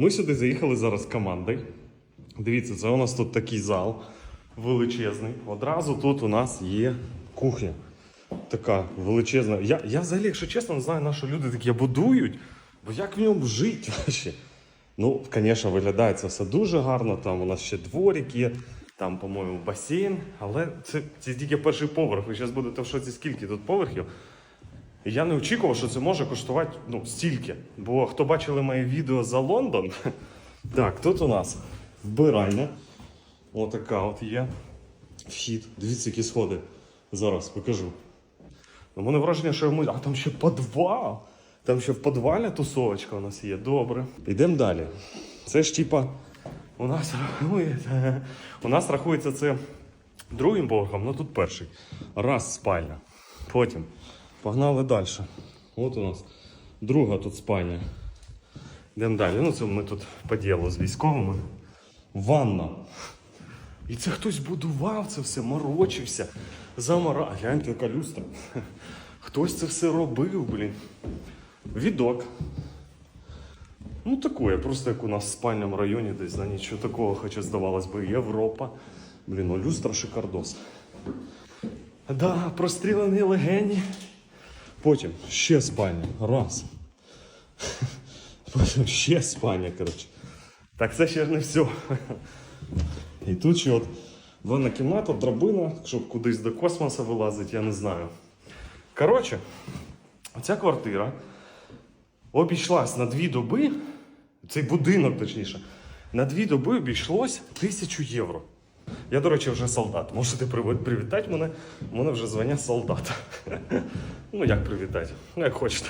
Ми сюди заїхали зараз командою. Дивіться, це у нас тут такий зал величезний. Одразу тут у нас є кухня. Така величезна. Я, я взагалі, якщо чесно, не знаю, на що люди таке будують, бо як в ньому жити? Ну, звісно, виглядає це все дуже гарно. Там у нас ще дворик є, там, по-моєму, басейн. Але це, це тільки перший поверх. Ви зараз будете в шоці, скільки тут поверхів. Я не очікував, що це може коштувати ну, стільки. Бо хто бачили моє відео за Лондон, так, тут у нас вбиральня. Отака от є. Вхід. Дивіться, які сходи. Зараз покажу. У мене враження, що ми. А там ще підвал. Там ще в підвалі тусовочка у нас є. Добре. Йдемо далі. Це ж типа. У нас рахується. У нас рахується це другим поверхом, ну тут перший. Раз спальня. Потім. Погнали далі. От у нас друга тут спальня. Йдемо далі. Ну, це ми тут по ділу з військовими. Ванна. І це хтось будував це все, морочився, замара. Гляньте, яка люстра. Хтось це все робив, блін. Відок. Ну, таке, просто як у нас в спальному районі десь, да, нічого такого, хоча здавалось би, Європа. Блін, ну люстра шикардос. Да, прострілені легені. Потім ще спальня. Раз. Потім ще спальня, коротше. Так це ще ж не все. І тут ще от ванна кімната, драбина, щоб кудись до космосу вилазить, я не знаю. Коротше, ця квартира обійшлась на дві доби, цей будинок точніше, на дві доби обійшлось тисячу євро. Я, до речі, вже солдат. Можете привітати мене. У мене вже звання солдата. Ну, як привітати? Ну, як хочете.